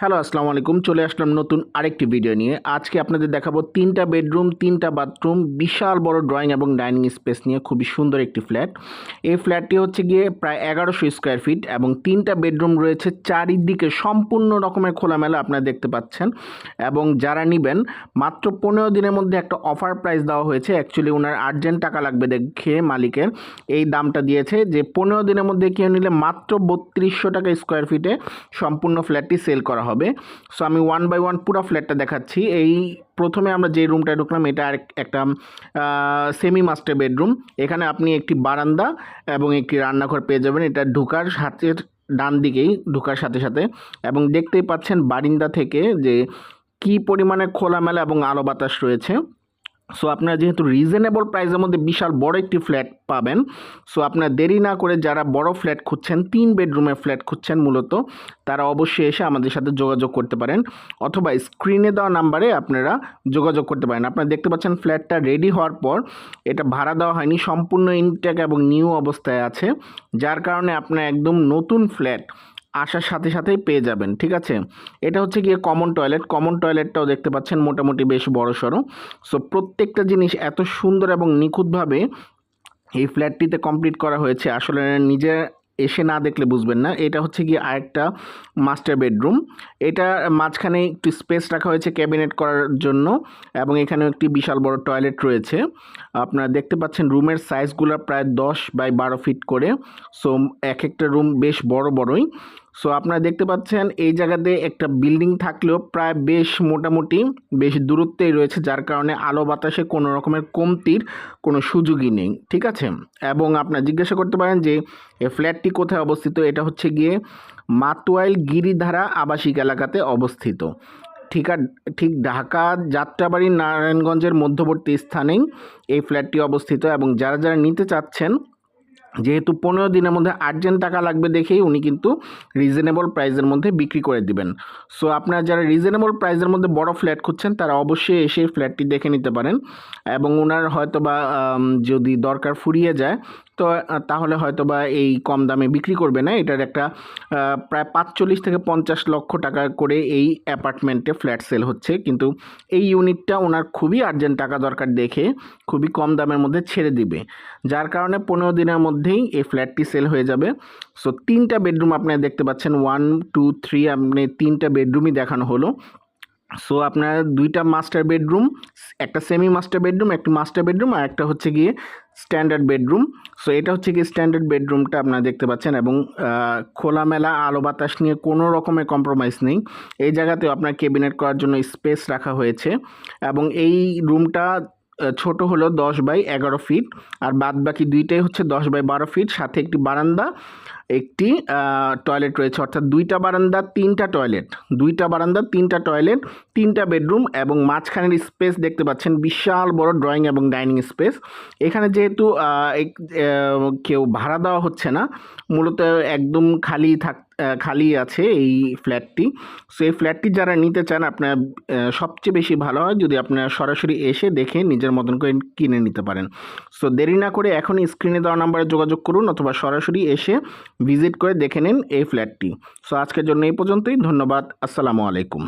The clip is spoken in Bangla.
হ্যালো, আসসালামু আলাইকুম। চলে আসলাম নতুন আরেকটি ভিডিও নিয়ে। আজকে আপনাদের দেখাবো তিনটা বেডরুম, তিনটা বাথরুম, বিশাল বড় ড্রয়িং এবং ডাইনিং স্পেস নিয়ে খুবই সুন্দর একটি ফ্ল্যাট। এই ফ্ল্যাটটি হচ্ছে গিয়ে প্রায় এগারোশো স্কোয়ার ফিট এবং তিনটা বেডরুম রয়েছে চারিদিকে সম্পূর্ণ রকমের খোলামেলা আপনারা দেখতে পাচ্ছেন। এবং যারা নেবেন, মাত্র পনেরো দিনের মধ্যে একটা অফার প্রাইস দেওয়া হয়েছে। অ্যাকচুয়ালি ওনার আর্জেন্ট টাকা লাগবে দেখে মালিকের। এই দামটা দিয়েছে যে, পনেরো দিনের মধ্যে কেউ নিলে মাত্র বত্রিশশো টাকা স্কোয়ার ফিটে সম্পূর্ণ ফ্ল্যাটটি সেল করা সো আমি ওয়ান বাই ওয়ান পুরো ফ্ল্যাটটা দেখাচ্ছি। এই প্রথমে আমরা যে রুমটা ঢুকলাম, এটা আর একটা সেমি মাস্টার বেডরুম এখানে আপনি একটি বারান্দা এবং একটি রান্নাঘর পেয়ে যাবেন। এটা ঢুকার হাতের ডান দিকেই ঢুকার সাথে সাথে। এবং দেখতেই পাচ্ছেন বারিন্দা থেকে যে কি পরিমাণে খোলামেলা এবং আলো বাতাস রয়েছে। সো আপনারা যেহেতু রিজনেবল প্রাইসের মধ্যে বিশাল বড় একটি ফ্ল্যাট পাবেন সো আপনারা দেরি না করে যারা বড় ফ্ল্যাট খুঁজছেন, তিন বেডরুমের ফ্ল্যাট খুঁজছেন মূলত, তারা অবশ্যই এসে আমাদের সাথে যোগাযোগ করতে পারেন, অথবা স্ক্রিনে দেওয়া নাম্বারে আপনারা যোগাযোগ করতে পারেন। আপনারা দেখতে পাচ্ছেন ফ্ল্যাটটা রেডি হওয়ার পর, এটা ভাড়া দেওয়া হয়নি, সম্পূর্ণ ইনটেক এবং নিউ অবস্থায় আছে, যার কারণে আপনার একদম নতুন ফ্ল্যাট আসার সাথে সাথেই পেয়ে যাবেন, ঠিক আছে? এটা হচ্ছে গিয়ে কমন টয়লেট কমন টয়লেটটাও দেখতে পাচ্ছেন মোটামুটি বেশ বড় সড়ো সো প্রত্যেকটা জিনিস এত সুন্দর এবং নিখুঁতভাবে এই ফ্ল্যাটটিতে কমপ্লিট করা হয়েছে। আসলে নিজে এসে না দেখলে বুঝবেন না। এটা হচ্ছে গিয়ে আরেকটা মাস্টার বেডরুম এটা মাঝখানে একটু স্পেস রাখা হয়েছে ক্যাবিনেট করার জন্য এবং এখানে একটি বিশাল বড় টয়লেট রয়েছে। আপনারা দেখতে পাচ্ছেন রুমের সাইজগুলো প্রায় দশ বাই বারো ফিট করে। সো এক একটা রুম বেশ বড় বড়ই। সো আপনারা দেখতে পাচ্ছেন এই জায়গাতে একটা বিল্ডিং থাকলেও প্রায় বেশ মোটামুটি বেশ দূরত্বেই রয়েছে, যার কারণে আলো বাতাসে কোনো রকমের কমতির কোনো সুযোগই নেই, ঠিক আছে? এবং আপনারা জিজ্ঞাসা করতে পারেন যে এই ফ্ল্যাটটি কোথায় অবস্থিত? এটা হচ্ছে গিয়ে মাতোয়াইল গিরিধারা আবাসিক এলাকাতে অবস্থিত। ঠিক ঠিক ঢাকা যাত্রাবাড়ি নারায়ণগঞ্জের মধ্যবর্তী স্থানেই এই ফ্ল্যাটটি অবস্থিত এবং যারা যারা নিতে চাচ্ছেন যেহেতু পনেরো দিনের মধ্যে আর্জেন্ট টাকা লাগবে দেখেই উনি কিন্তু রিজনেবল প্রাইসের মধ্যে বিক্রি করে দিবেন। সো আপনারা যারা রিজনেবল প্রাইসের মধ্যে বড় ফ্ল্যাট খুঁজছেন, তারা অবশ্যই এসে ফ্ল্যাটটি দেখে নিতে পারেন। এবং ওনার হয়তো বা যদি দরকার ফুরিয়ে যায় তো তাহলে হয়তো বা এই কম দামে বিক্রি করবে না? এটার একটা প্রায় পাঁচচল্লিশ থেকে পঞ্চাশ লক্ষ টাকা করে এই অ্যাপার্টমেন্টে ফ্ল্যাট সেল হচ্ছে। কিন্তু এই ইউনিটটা ওনার খুবই আর্জেন্ট টাকা দরকার দেখে, খুবই কম দামের মধ্যে ছেড়ে দিবে। যার কারণে পনেরো দিনের মধ্যেই এই ফ্ল্যাটটি সেল হয়ে যাবে। সো, তিনটা বেডরুম আপনারা দেখতে পাচ্ছেন। ওয়ান, টু, থ্রি, আপনি তিনটা বেডরুমই দেখানো হলো। সো, আপনার দুইটা মাস্টার বেডরুম, একটা সেমি মাস্টার বেডরুম, একটা মাস্টার বেডরুম, আর একটা হচ্ছে গিয়ে স্ট্যান্ডার্ড বেডরুম সো এটা হচ্ছে কি স্ট্যান্ডার্ড বেডরুমটা আপনারা দেখতে পাচ্ছেন এবং খোলামেলা আলো বাতাস নিয়ে কোনো রকমের কম্প্রোমাইজ নেই। এই জায়গাতেও আপনার ক্যাবিনেট করার জন্য স্পেস রাখা হয়েছে এবং এই রুমটা ছোট হলো দশ বাই এগারো ফিট আর বাদ বাকি দুইটাই হচ্ছে দশ বাই বারো ফিট সাথে একটি বারান্দা একটি টয়লেট রয়েছে। অর্থাৎ দুইটা বারান্দা, তিনটা টয়লেট দুইটা বারান্দা, তিনটা টয়লেট তিনটা বেডরুম এবং মাঝখানের স্পেস দেখতে পাচ্ছেন বিশাল বড় ড্রয়িং এবং ডাইনিং স্পেস এখানে যেহেতু কেউ ভাড়া দেওয়া হচ্ছে না, মূলত একদম খালি থাক খালি আছে এই ফ্ল্যাটটি সো এই ফ্ল্যাটটি যারা নিতে চান, আপনার সবচেয়ে বেশি ভালো হয় যদি আপনারা সরাসরি এসে দেখে নিজের মতন করে কিনে নিতে পারেন। সো দেরি না করে এখনই স্ক্রিনে দেওয়া নাম্বারে যোগাযোগ করুন অথবা সরাসরি এসে ভিজিট করে দেখে নিন এই ফ্ল্যাটটি। সো আজকের জন্য এই পর্যন্তই। ধন্যবাদ। আসসালামু আলাইকুম।